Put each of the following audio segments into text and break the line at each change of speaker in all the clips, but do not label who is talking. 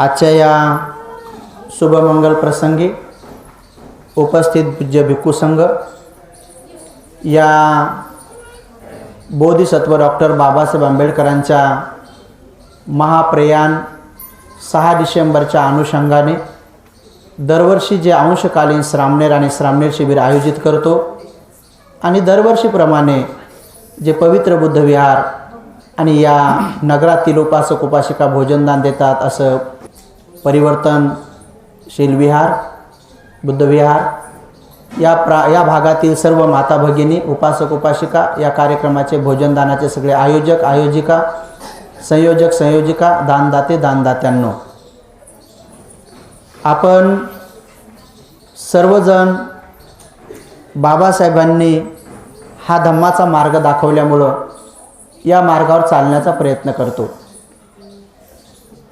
आजच्या या शुभमंगल प्रसंगी उपस्थित पूज्य भिक्खू संघ या बोधिसत्व डॉक्टर बाबासाहेब आंबेडकरांच्या महाप्रयाण सहा डिसेंबरच्या अनुषंगाने दरवर्षी जे अंशकालीन श्रामणेर आणि श्रामणेर शिबिर आयोजित करतो आणि दरवर्षीप्रमाणे जे पवित्र बुद्ध विहार आणि या नगरातील उपासक उपासिका भोजनदान देतात असं परिवर्तनशील विहार बुद्धविहार या प्रा या भागातील सर्व माता भगिनी उपासक उपासिका या कार्यक्रमाचे भोजनदानाचे सगळे आयोजक आयोजिका संयोजक संयोजिका दानदाते दानदात्यांनो. आपण सर्वजण बाबासाहेबांनी हा धम्माचा मार्ग दाखवल्यामुळं या मार्गावर चालण्याचा प्रयत्न करतो.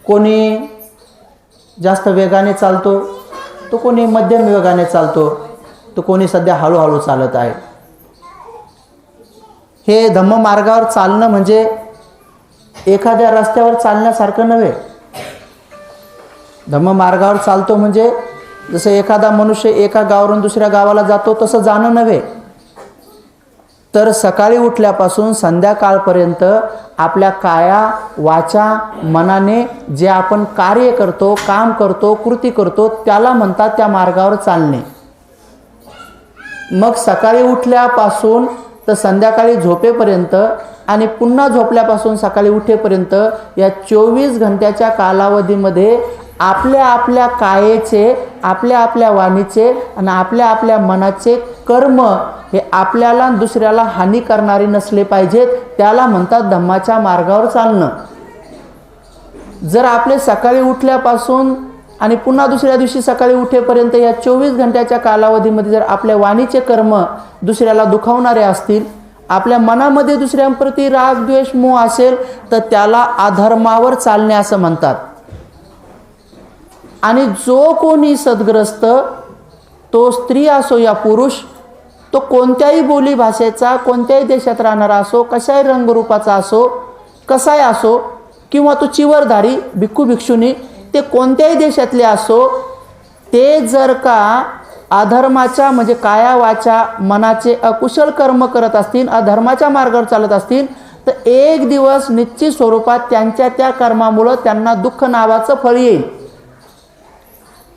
कोणी जास्त वेगाने चालतो तो कोणी मध्यम वेगाने चालतो तो कोणी सध्या हळूहळू चालत आहे. हे धम्म मार्गावर चालणं म्हणजे एखाद्या रस्त्यावर चालण्यासारखं नव्हे. धम्म मार्गावर चालतो म्हणजे जसं एखादा मनुष्य एका गावावरून दुसऱ्या गावाला जातो तसं जाणं नव्हे. तर सकाळी उठल्यापासून संध्याकाळपर्यंत आपल्या काया वाचा मनाने जे आपण कार्य करतो काम करतो कृती करतो त्याला म्हणतात त्या मार्गावर चालणे. मग सकाळी उठल्यापासून तर संध्याकाळी झोपेपर्यंत आणि पुन्हा झोपल्यापासून सकाळी उठेपर्यंत या चोवीस घंट्याच्या कालावधीमध्ये आपल्या आपल्या कायेचे आपल्या आपल्या वाणीचे आणि आपल्या आपल्या मनाचे कर्म हे आपल्याला दुसऱ्याला हानी करणारे नसले पाहिजेत त्याला म्हणतात धम्माच्या मार्गावर चालणं. जर आपले सकाळी उठल्यापासून आणि पुन्हा दुसऱ्या दिवशी सकाळी उठेपर्यंत या चोवीस घंट्याच्या कालावधीमध्ये जर आपल्या वाणीचे कर्म दुसऱ्याला दुखावणारे असतील आपल्या मनामध्ये दुसऱ्यांप्रती राग द्वेष मोह असेल तर त्याला अधर्मावर चालणे असं म्हणतात. आणि जो कोणी सद्ग्रस्त तो स्त्री असो या पुरुष तो कोणत्याही बोली भाषेचा कोणत्याही देशात राहणारा असो कशाही रंगरूपाचा असो कसाही असो किंवा तो चिवरधारी भिक्खू भिक्षुनी ते कोणत्याही देशातले असो ते जर का अधर्माच्या म्हणजे कायावाच्या मनाचे अकुशल कर्म करत असतील अधर्माच्या मार्गावर चालत असतील तर एक दिवस निश्चित स्वरूपात त्यांच्या त्या कर्मामुळं त्यांना दुःख नावाचं फळ येईल.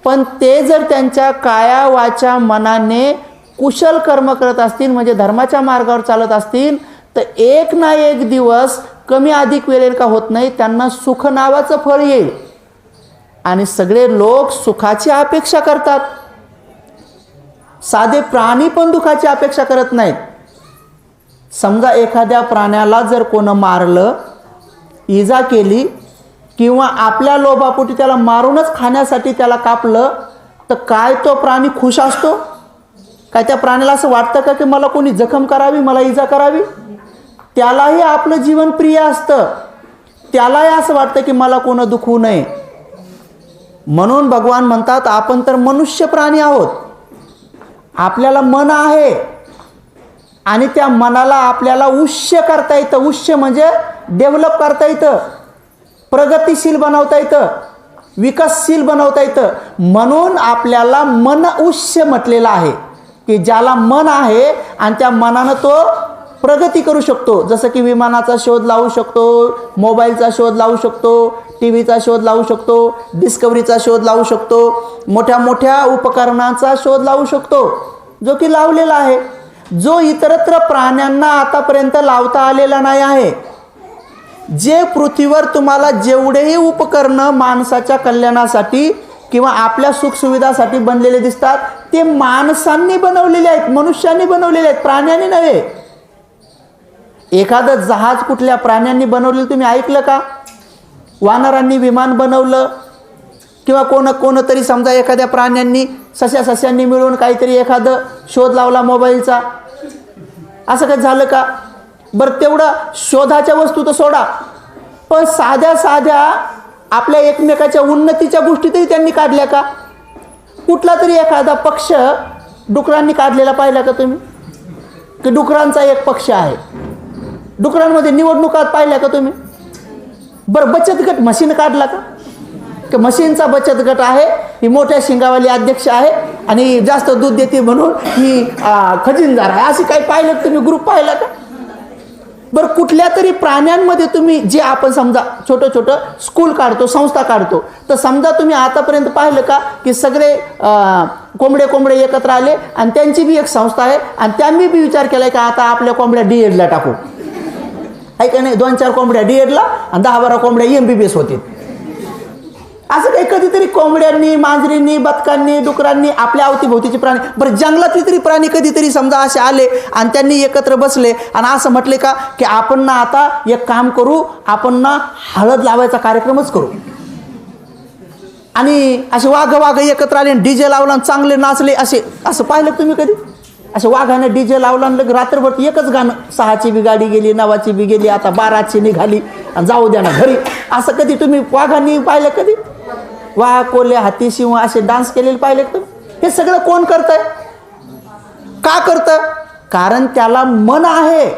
पण ते जर त्यांच्या काया वाचा मनाने कुशल कर्म करत असतील म्हणजे धर्माच्या मार्गावर चालत असतील तर एक ना एक दिवस कमी अधिक वेळेल का होत नाही त्यांना सुख नावाचं फळ येईल. आणि सगळे लोक सुखाची अपेक्षा करतात. साधे प्राणी पण दुखाची अपेक्षा करत नाहीत. समजा एखाद्या प्राण्याला जर कोणं मारलं इजा केली किंवा आपल्या लोभापोटी त्याला मारूनच खाण्यासाठी त्याला कापलं तर काय तो प्राणी खुश असतो? काय त्या प्राण्याला असं वाटतं का की मला कोणी जखम करावी मला इजा करावी? त्यालाही आपलं जीवन प्रिय असतं. त्यालाही असं वाटतं की मला कोणं दुखवू नये. म्हणून भगवान म्हणतात आपण तर मनुष्य प्राणी आहोत. आपल्याला मन आहे. आणि त्या मनाला आपल्याला उष्य करता येतं. उष्य म्हणजे डेव्हलप करता येतं. प्रगतिशील बनवता येतं विकासशील बनवता येतं. म्हणून आपल्याला मन उष्य म्हटलेलं आहे की ज्याला मन आहे आणि त्या मनानं तो प्रगती करू शकतो. जसं की विमानाचा शोध लावू शकतो मोबाईलचा शोध लावू शकतो टी व्हीचा शोध लावू शकतो डिस्कवरीचा शोध लावू शकतो मोठ्या मोठ्या उपकरणांचा शोध लावू शकतो जो की लावलेला आहे. जो इतरत्र प्राण्यांना आतापर्यंत लावता आलेला नाही आहे. जे पृथ्वीवर तुम्हाला जेवढेही उपकरणं माणसाच्या कल्याणासाठी किंवा आपल्या सुखसुविधासाठी बनलेले दिसतात ते माणसांनी बनवलेले आहेत मनुष्यांनी बनवलेले आहेत प्राण्यांनी नव्हे. एखादं जहाज कुठल्या प्राण्यांनी बनवलेलं तुम्ही ऐकलं का? वानरांनी विमान बनवलं किंवा कोण कोणतरी समजा एखाद्या प्राण्यांनी सस्या सस्यांनी मिळून काहीतरी एखादं शोध लावला मोबाईलचा. असं काही झालं का? बरं तेवढं शोधाच्या वस्तू तर सोडा. पण साध्या साध्या आपल्या एकमेकाच्या उन्नतीच्या गोष्टी तरी त्यांनी काढल्या का? कुठला तरी एखादा पक्ष डुकरांनी काढलेला पाहिला का तुम्ही? की डुकरांचा एक पक्ष आहे. डुकरांमध्ये निवडणुकात पाहिल्या का तुम्ही? बरं बचत गट मशीन काढला का? की मशीनचा बचत गट आहे ही मोठ्या शिंगावाली अध्यक्ष आहे आणि जास्त दूध देते म्हणून ही खजिनदार आहे. अशी काही पाहिलं तुम्ही? ग्रुप पाहिला का? बरं कुठल्या तरी प्राण्यांमध्ये तुम्ही जे आपण समजा छोटं छोटं स्कूल काढतो संस्था काढतो तर समजा तुम्ही आतापर्यंत पाहिलं का की सगळे कोंबडे कोंबडे एकत्र आले आणि त्यांची बी एक संस्था आहे आणि त्यांनी बी विचार केला की आता आपल्या कोंबड्या डी एडला टाकू. आहे का नाही? दोन चार कोंबड्या डी एडला आणि दहा बारा कोंबड्या एम बी बी एस होतील. असं काही कधीतरी कोंबड्यांनी मांजरींनी बदकांनी डुकरांनी आपल्या अवतीभोवतीचे प्राणी बरं जंगलातले तरी प्राणी कधीतरी समजा असे आले आणि त्यांनी एकत्र बसले आणि असं म्हटले का की आपण ना आता एक काम करू आपण ना हळद लावायचा कार्यक्रमच करू. आणि असे वाघ वाघ एकत्र आले डीजे लावला आणि चांगले नाचले असे असं पाहिलं तुम्ही कधी? असे वाघाने डीजे लावला आणि रात्रभर एकच गाणं सहाची बी गाडी गेली नवाची बी गेली आता बाराची निघाली आणि जाऊ द्या ना घरी. असं कधी तुम्ही वाघांनी पाहिलं कधी? वाघ कोल्हे हाती शिव असे डान्स केलेले पाहिले तर तुम्ही? हे सगळं कोण करतंय? का करतं? कारण त्याला मन आहे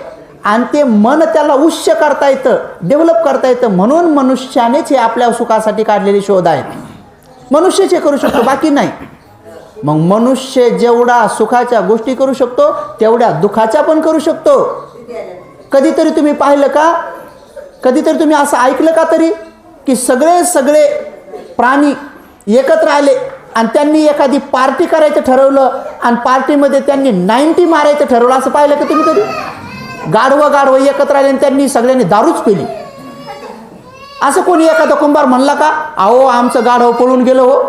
आणि ते मन त्याला उच्च करता येतं डेव्हलप करता येतं. म्हणून मनुष्यानेच हे आपल्या सुखासाठी काढलेले शोध आहेत मनुष्यच हे करू शकतो बाकी नाही. मग मनुष्य जेवढा सुखाच्या गोष्टी करू शकतो तेवढ्या दुखाच्या पण करू शकतो. कधीतरी तुम्ही पाहिलं का? कधीतरी तुम्ही असं ऐकलं का तरी? की सगळे सगळे प्राणी एकत्र आले आणि त्यांनी एखादी पार्टी करायचं ठरवलं आणि पार्टीमध्ये त्यांनी नाईन्टी मारायचं ठरवलं असं पाहिलं का तुम्ही कधी? गाढवं गाढवं एकत्र आले आणि त्यांनी सगळ्यांनी दारूच पिली. असं कोणी एखादा कुंभार म्हणला का अहो आमचं गाढव पळून गेलं हो.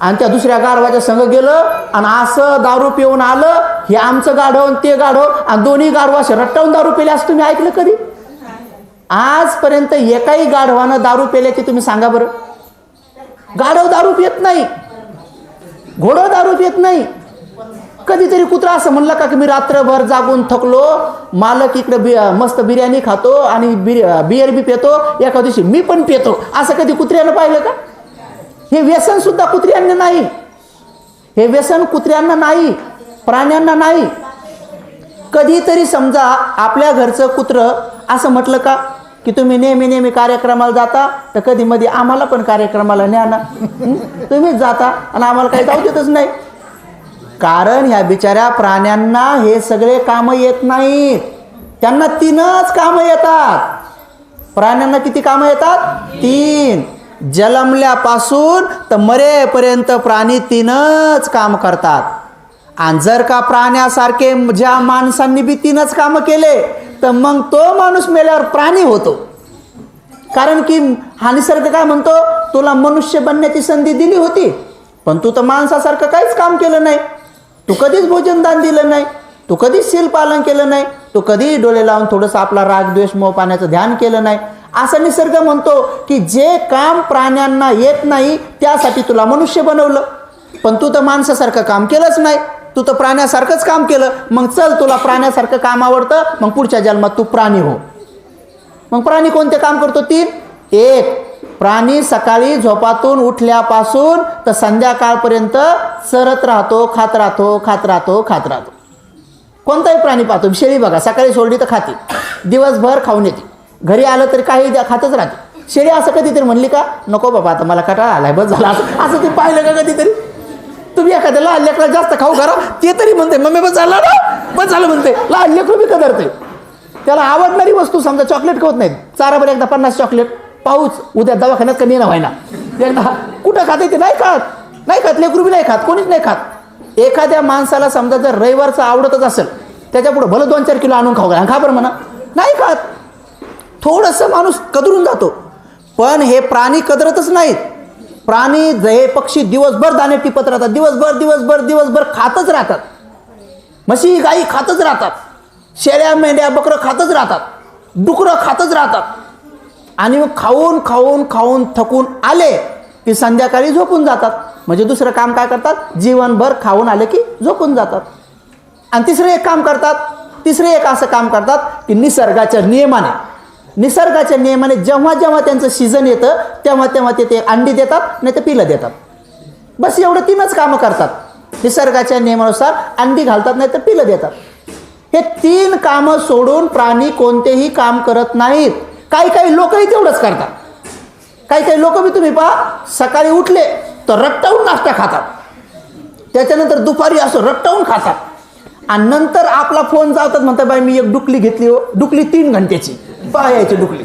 आणि त्या दुसऱ्या गाढवाच्या संग गेलं आणि असं दारू पिऊन आलं हे आमचं गाढव आणि ते गाढव आणि दोन्ही गाढवा असे रट्टावून दारू पिले असं तुम्ही ऐकलं कधी? आजपर्यंत एकाही गाढवानं दारू पेल्याचे तुम्ही सांगा बरं. गाढव दारू येत नाही. घोडं दारू येत नाही. कधीतरी कुत्रा असं म्हणलं का की मी रात्रभर जागून थकलो मालक इकडे बि मस्त बिर्याणी खातो आणि बिर बिअर बी पितो एका दिवशी मी पण पितो असं कधी कुत्र्यानं पाहिलं का? हे व्यसन सुद्धा कुत्र्यांना नाही. हे व्यसन कुत्र्यांना नाही प्राण्यांना नाही. कधीतरी समजा आपल्या घरचं कुत्रं असं म्हटलं का की तुम्ही नेहमी नेहमी कार्यक्रमाला जाता तर कधी मध्ये आम्हाला पण कार्यक्रमाला न्या ना. तुम्हीच जाता आणि आम्हाला काही जाऊ देतच नाही. कारण ह्या बिचाऱ्या प्राण्यांना हे सगळे कामं येत नाहीत. त्यांना तीनच कामं येतात. प्राण्यांना किती कामं येतात? तीन. जलमल्यापासून तर मरेपर्यंत प्राणी तीनच काम करतात. आणि जर का प्राण्यासारखे ज्या माणसांनी बी तीनच कामं केले तर मग तो माणूस मेल्यावर प्राणी होतो. कारण की हा निसर्ग काय म्हणतो? तुला मनुष्य बनण्याची संधी दिली होती पण तू तर माणसासारखं काहीच काम केलं नाही. तू कधीच भोजनदान दिलं नाही तू कधीच शील पालन केलं नाही तू कधी डोळे लावून थोडंसं आपला राग द्वेष मोह पाण्याचं ध्यान केलं नाही. असं निसर्ग म्हणतो की जे काम प्राण्यांना येत नाही त्यासाठी तुला मनुष्य बनवलं. पण तू तर माणसासारखं काम केलंच नाही. तू तर प्राण्यासारखंच काम केलं. मग चल तुला प्राण्यासारखं काम आवडतं मग पुढच्या जन्मात तू प्राणी हो. मग प्राणी कोणते काम करतो? तीन. एक प्राणी सकाळी झोपातून उठल्यापासून तर संध्याकाळपर्यंत चरत राहतो खात राहतो खात राहतो खात राहतो. कोणताही प्राणी पाहतो. शेळी बघा सकाळी सोडली तर खाते. दिवसभर खाऊन येते. घरी आलं तरी काही द्या खातच राहते. शेळी असं कधीतरी म्हणली का नको बाबा आता मला कटाळा आलाय बस झाला. असं असं ते पाहिलं का कधीतरी? तुम्ही एखाद्या लहान लेकरा जास्त खाऊ करा ते तरी म्हणते मम्मी बस झालं ना बस झालं म्हणते. लहान लेकरू बी कदरते. त्याला आवडणारी वस्तू समजा चॉकलेट खावत नाहीत. चाराभर एकदा पन्नास चॉकलेट पाऊच उद्या दवाखान्यात कमी ना व्हायना. एकदा कुठं खाते ते नाही खात. नाही खात लेकरू बी नाही खात कोणीच नाही खात. एखाद्या माणसाला समजा जर रविवारचं आवडतच असेल त्याच्यापुढं भलं दोन चार किलो आणून खाऊ घ्या खा बरं म्हणा. नाही खात. थोडंसं माणूस कदरून जातो. पण हे प्राणी कदरतच नाहीत. प्राणी ज- पक्षी दिवसभर दाणे टिपत राहतात. दिवसभर दिवसभर दिवसभर खातच राहतात. म्हशी गाई खातच राहतात. शेळ्या मेंढ्या बकरं खातच राहतात. डुकरं खातच राहतात. आणि मग खाऊन खाऊन खाऊन थकून आले की संध्याकाळी झोपून जातात. म्हणजे दुसरं काम काय करतात? जीवनभर खाऊन आले की झोपून जातात. आणि तिसरं एक काम करतात. तिसरे एक असं काम करतात की निसर्गाच्या नियमाने निसर्गाच्या नियमाने जेव्हा जेव्हा त्यांचं सीझन येतं तेव्हा तेव्हा ते ते अंडी देतात नाही तर पिलं देतात. बस एवढं तीनच कामं करतात. निसर्गाच्या नियमानुसार अंडी घालतात नाही तर पिलं देतात. हे तीन कामं सोडून प्राणी कोणतेही काम करत नाहीत. काही काही लोकही तेवढंच करतात. काही काही लोक बी तुम्ही पहा सकाळी उठले तर रट्टावून नाश्ता खातात. त्याच्यानंतर दुपारी असं रट्टावून खातात. आणि नंतर आपला फोन चालतात म्हणतात बाई मी एक डुकली घेतली हो. डुकली तीन घंट्याची. पायाचे यायची डुकली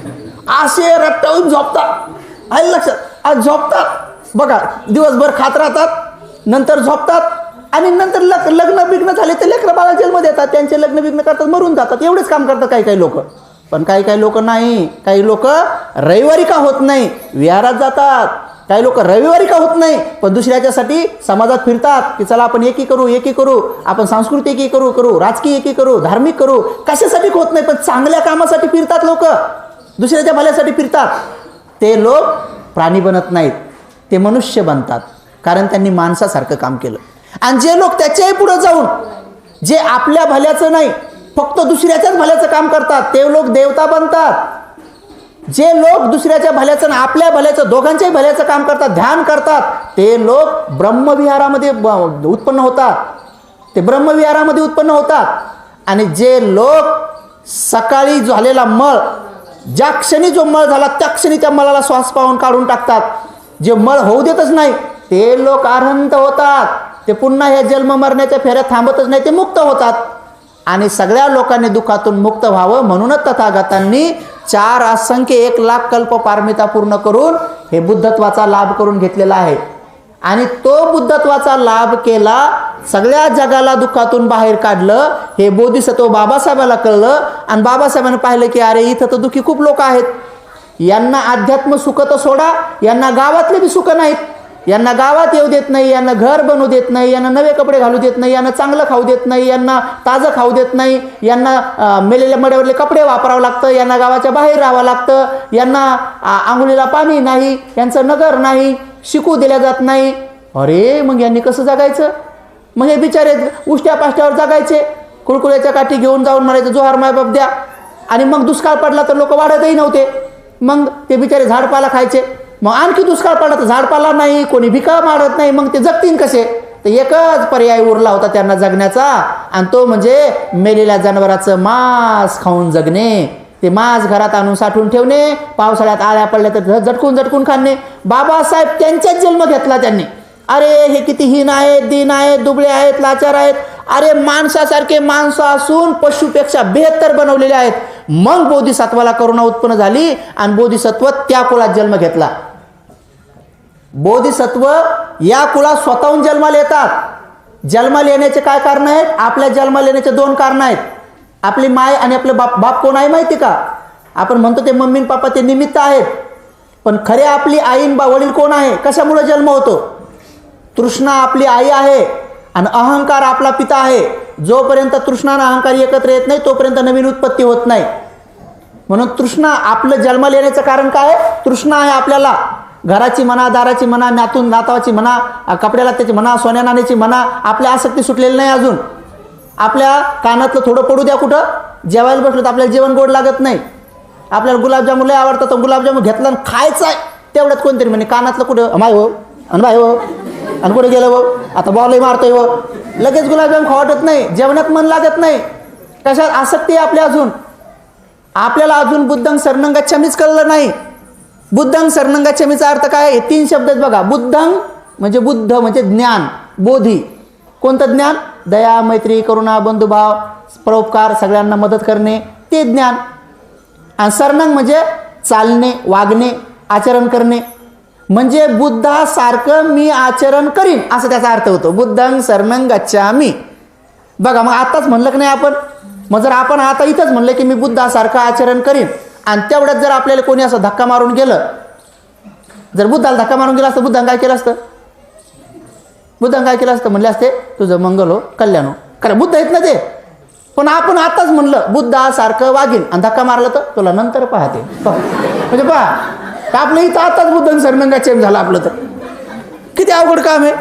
असे रट्टावून झोपतात. आहे लक्षात. आज झोपतात. बघा दिवसभर खात राहतात नंतर झोपतात आणि नंतर लग लग्न बिग्न झाले ते लेकरं बाळा जेलमध्ये येतात. त्यांचे लग्न बिग्न करतात मरून जातात. एवढेच काम करतात काही काही लोक. पण काही काही लोक नाही. काही लोक रविवारी का होत नाही? विहारात जातात. काही लोक रविवारी का होत नाही पण दुसऱ्याच्यासाठी समाजात फिरतात की चला आपण एकी करू एकी करू आपण सांस्कृतिक एकी करू करू राजकीय एकी करू धार्मिक करू कशासाठी होत नाही पण चांगल्या कामासाठी फिरतात लोक. दुसऱ्याच्या भल्यासाठी फिरतात. ते लोक प्राणी बनत नाहीत ते मनुष्य बनतात कारण त्यांनी माणसासारखं काम केलं. आणि जे लोक त्याच्याही पुढं जाऊन जे आपल्या भल्याचं नाही फक्त दुसऱ्याच्याच भल्याचं काम करतात ते लोक देवता बनतात. जे लोक दुसऱ्याच्या भल्याचं आणि आपल्या भल्याचं दोघांच्याही भल्याचं काम करतात ध्यान करतात ते लोक ब्रह्मविहारामध्ये उत्पन्न होतात. ते ब्रह्मविहारामध्ये उत्पन्न होतात. आणि जे लोक सकाळी झालेला मळ ज्या क्षणी जो मळ झाला त्या क्षणी त्या मळाला श्वास पाहून काढून टाकतात. जे मळ होऊ देतच नाही ते लोक आनंद होतात. ते पुन्हा ह्या जन्म मरण्याच्या फेऱ्या थांबतच नाही ते मुक्त होतात. आणि सगळ्या लोकांनी दुःखातून मुक्त व्हावं म्हणूनच तथागतांनी चार असंख्य एक लाख कल्प पारमिता पूर्ण करून हे बुद्धत्वाचा लाभ करून घेतलेला आहे. आणि तो बुद्धत्वाचा लाभ केला सगळ्या जगाला दुःखातून बाहेर काढलं हे बोधिसत्व बाबासाहेबाला कळलं आणि बाबासाहेबांनी पाहिलं की अरे इथं तर दुःखी खूप लोक आहेत. यांना अध्यात्म सुख तर सोडा यांना गावातले बी सुख नाहीत. यांना गावात येऊ देत नाही यांना घर बनवू देत नाही यांना नवे कपडे घालू देत नाही यांना चांगलं खाऊ देत नाही यांना ताजं खाऊ देत नाही यांना मेलेल्या मड्यावरले कपडे वापरावं लागतं यांना गावाच्या बाहेर राहावं लागतं यांना आंघोळीला पाणी नाही यांचं नगर नाही शिकू दिल्या जात नाही. अरे मग यांनी कसं जगायचं? मग हे बिचारे उष्ट्या पाष्ट्यावर जगायचे. कुळकुळ्याच्या काठी घेऊन जाऊन म्हणायचं जोहार मायबाप द्या. आणि मग दुष्काळ पडला तर लोक वाढतही नव्हते. मग ते बिचारे झाडपाला खायचे. मग आणखी दुष्काळ पडला तर झाडपाला नाही कोणी भिका मारत नाही मग ते जगतील कसे? तर एकच पर्याय उरला होता त्यांना जगण्याचा आणि तो म्हणजे मेलेल्या जनावराचं मांस खाऊन जगणे. ते मांस घरात आणून साठवून ठेवणे पावसाळ्यात आळ्या पडल्या तर झटकून झटकून खाणे. बाबासाहेब त्यांच्याच जन्म घेतला त्यांनी. अरे हे किती हीन आहेत दिन आहेत दुबळे आहेत लाचार आहेत. अरे माणसासारखे माणसं असून पशुपेक्षा बेहत्तर बनवलेले आहेत. मग बोधिसत्वाला करुणा उत्पन्न झाली आणि बोधिसत्व त्या कुळात जन्म घेतला. बोधिसत्व या कुळात स्वतःहून जन्माला येतात. जन्माला येण्याचे काय कारण आहेत? आपल्या जन्माला येण्याचे दोन कारण आहेत. आपली माय आणि आपले बाप बाप कोण आहे माहिती का? आपण म्हणतो ते मम्मी पापा ते निमित्त आहेत. पण खरे आपली आईन बा वडील कोण आहे? कशामुळे जन्म होतो? तृष्णा आपली आई आहे आणि अहंकार आपला पिता आहे. जोपर्यंत तृष्णा आणि अहंकार एकत्र येत नाही तोपर्यंत नवीन उत्पत्ती होत नाही. म्हणून तृष्णा आपलं जन्माला येण्याचं कारण काय आहे? तृष्णा आहे आपल्याला. घराची म्हणा दाराची म्हणा नातून नातावाची म्हणा कपड्याला त्याची म्हणा सोन्या नाण्याची म्हणा आपल्या आसक्ती सुटलेली नाही अजून. आपल्या कानातलं थोडं पडू द्या कुठं. जेवायला बसलो तर आपल्याला जेवण गोड लागत नाही. आपल्याला गुलाबजामुन लय आवडतं तर गुलाबजामून घेतला आणि खायचं आहे. तेवढ्यात कोणतरी म्हणे कानातलं कुठं? माय हो आणि बाय हो आणि कुठे गेलं हो? आता बॉलही मारतोय हो. लगेच गुलाबजाम खाऊ नाही जेवणात मन लागत नाही. कशात आसक्ती आहे आपल्या अजून? आपल्याला अजून बुद्धंग सरनंगाच्छमीच कळलं नाही. बुद्धंग सरनंगाच्छमीचा अर्थ काय? आहे? तीन शब्द आहेत बघा. बुद्धंग म्हणजे बुद्ध म्हणजे ज्ञान बोधी. कोणतं ज्ञान? दया मैत्री करुणा बंधुभाव परोपकार सगळ्यांना मदत करणे. ते ज्ञान. आणि सरनंग म्हणजे चालणे वागणे आचरण करणे. म्हणजे बुद्धासारखं मी आचरण करीन असं त्याचा अर्थ होतो. बुद्धंग सरनंग गच्छामी बघा मग आताच म्हणलं की नाही आपण? मग जर आपण आता इथंच म्हणलं की मी बुद्धासारखं आचरण करीन आणि तेवढ्यात जर आपल्याला कोणी असं धक्का मारून गेलं जर बुद्धाला धक्का मारून गेला असतं बुद्धांनी काय केलं असतं? बुद्धांनी काय केलं असतं? म्हणले असते तुझं मंगल हो कल्याण हो. कारण बुद्ध आहेत ना ते. पण आपण आताच म्हणलं बुद्धासारखं वागीन आणि धक्का मारला तर तुला नंतर पाहते. म्हणजे पहा आपलं इथं आताच बुद्ध सरमंगा चेम झाला आपलं तर. किती अवघड काम आहे.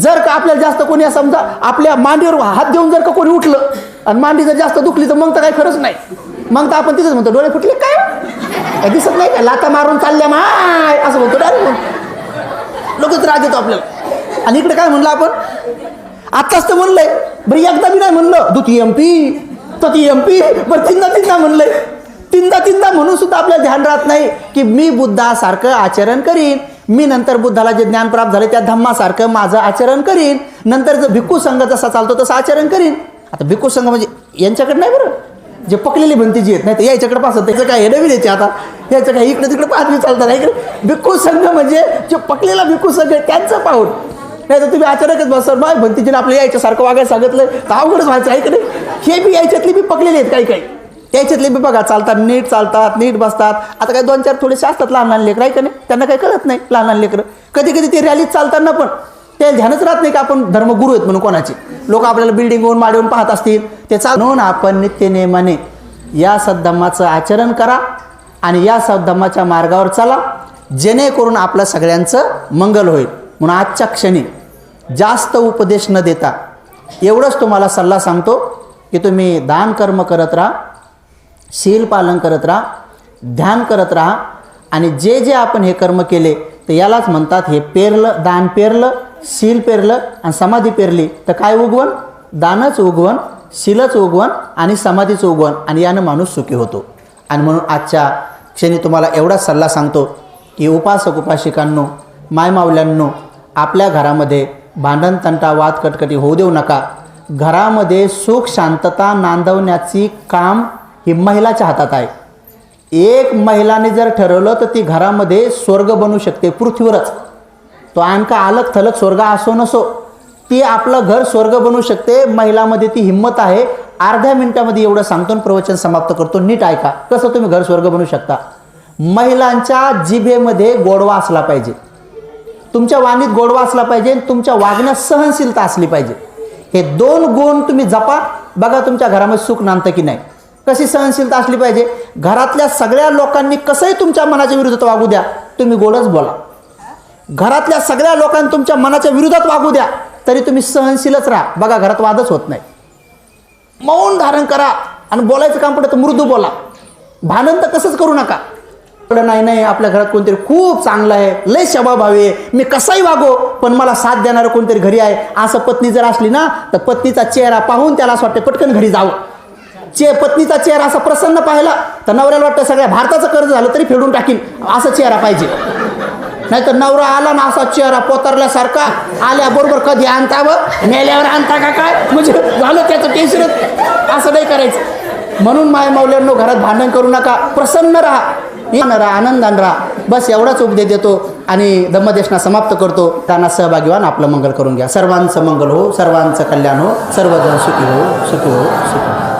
जर का आपल्याला जास्त कोणी समजा आपल्या मांडीवर हात देऊन जर का कोणी उठलं आणि मांडी जर जास्त दुखली तर मग तर काही खरंच नाही. मग तर आपण तिथंच म्हणतो डोळे फुटले काय? काय दिसत नाही का? लाता मारून चालल्या माय असं म्हणतो डायरेक्ट लोकच राग येतो आपल्याला. आणि इकडे काय म्हणलं आपण? आत्ताच तर म्हणलंय बरं एकदा मी नाही म्हणलं. दुती एम पी तती एम पी बरं तीनदा तीनदा म्हणलंय. तीनदा तीनदा म्हणून सुद्धा आपल्याला ध्यान राहत नाही की मी बुद्धासारखं आचरण करीन मी नंतर बुद्धाला जे ज्ञान प्राप्त झाले त्या धम्मासारखं माझं आचरण करीन नंतर जर भिक्खू संघ जसा चालतो तसं आचरण करीन. आता भिक्खू संघ म्हणजे यांच्याकडे नाही बरं. जे पकलेली भंती जी आहेत नाही तर याच्याकडे पाहत त्याचं काय हे नवीन याचे आता. याचं काय इकडे तिकडे पाहत चालतात. इकडे भिक्खू संघ म्हणजे जे पकलेला भिक्खू संघ आहे त्यांचं पाहून. नाही तर तुम्ही अचानकच बसर बाय भंतीजीने आपल्या यायच्यासारखं वागायला सांगितलं तर अवघडच व्हायचं आहे की नाही? हे बी याच्यातले बी पकलेले आहेत काही काही याच्यातले बी बघा चालतात नीट चालतात नीट बसतात. आता काही दोन चार थोडेसे असतात लहान लहान लेकरं आहे का नाही? त्यांना काही कळत नाही लहान लहान लेकरं. कधी कधी ते रॅलीत चालताना पण. ते ध्यानच राहत नाही का आपण धर्मगुरू आहेत म्हणून कोणाचे. लोक आपल्याला बिल्डिंगवरून माडवून पाहत असतील. ते म्हणून आपण नित्यनियमाने या सद्धम्माचं आचरण करा आणि या सद्धम्माच्या मार्गावर चला. जेणेकरून आपलं सगळ्यांचं मंगल होईल. म्हणून आजच्या क्षणी जास्त उपदेश न देता एवढंच तुम्हाला सल्ला सांगतो की तुम्ही दान कर्म करत राहा शील पालन करत राहा ध्यान करत राहा आणि जे जे आपण हे कर्म केले तर यालाच म्हणतात हे पेरलं दान पेरलं शील पेरलं आणि समाधी पेरली. तर काय उगवण दानच उगवण शीलच उगवण आणि समाधीचं उगवण आणि यानं माणूस सुखी होतो. आणि म्हणून आजच्या क्षणी तुम्हाला एवढाच सल्ला सांगतो की उपासक उपासिकांनो मायमावल्यांनो आपल्या घरामध्ये भांडण तंटा वाद कटकटी होऊ देऊ नका. घरामध्ये सुख शांतता नांदवण्याची काम ही महिलाच्या हातात आहे. एक महिलाने जर ठरवलं तर ती घरामध्ये स्वर्ग बनू शकते पृथ्वीवरच. तो आणखा अलग थलग स्वर्ग असो नसो ती आपलं घर स्वर्ग बनवू शकते. महिलामध्ये ती हिंमत आहे. अर्ध्या मिनिटामध्ये एवढं सांगतो प्रवचन समाप्त करतो. नीट ऐका कसं तुम्ही घर स्वर्ग बनवू शकता? महिलांच्या जिभेमध्ये गोडवा असला पाहिजे. तुमच्या वाणीत गोडवा असला पाहिजे तुमच्या वागण्यात सहनशीलता असली पाहिजे. हे दोन गुण तुम्ही जपा. बघा तुमच्या घरामध्ये सुख नांदतं की नाही. कशी सहनशीलता असली पाहिजे? घरातल्या सगळ्या लोकांनी कसंही तुमच्या मनाच्या विरुद्ध वागू द्या. तुम्ही गोडच बोला. घरातल्या सगळ्या लोकांनी तुमच्या मनाच्या विरोधात वागू द्या तरी तुम्ही सहनशीलच राहा. बघा घरात वादच होत नाही. मौन धारण करा आणि बोलायचं काम पडतं तर मृदू बोला. भानंद कसंच करू नका. नाही नाही आपल्या घरात कोणतरी खूप चांगलं आहे लय स्वभावी आहे मी कसाही वागो पण मला साथ देणारं कोणतरी घरी आहे. असं पत्नी जर असली ना तर पत्नीचा चेहरा पाहून त्याला असं वाटतं पटकन घरी जावं. चे पत्नीचा चेहरा असा प्रसन्न पाहिला तर नवऱ्याला वाटतं सगळ्या भारताचं कर्ज झालं तरी फेडून टाकीन असा चेहरा पाहिजे. नाहीतर नवरा आला ना असा चेहरा पोतरल्यासारखा आल्याबरोबर कधी आणता व मेल्यावर आणता का काय? म्हणजे झालं त्याचं टेन्शनच असं नाही करायचं. म्हणून माय मौल्यांनो घरात भांडण करू नका. प्रसन्न राहा. आनंद राहा आनंदान राहा. बस एवढाच उपदेश देतो आणि धम्मदेशना समाप्त करतो. त्यांना सहभागी व्हा आपलं मंगल करून घ्या. सर्वांचं मंगल हो सर्वांचं कल्याण हो सर्वजण सुखी हो सुखी हो सुखी हो.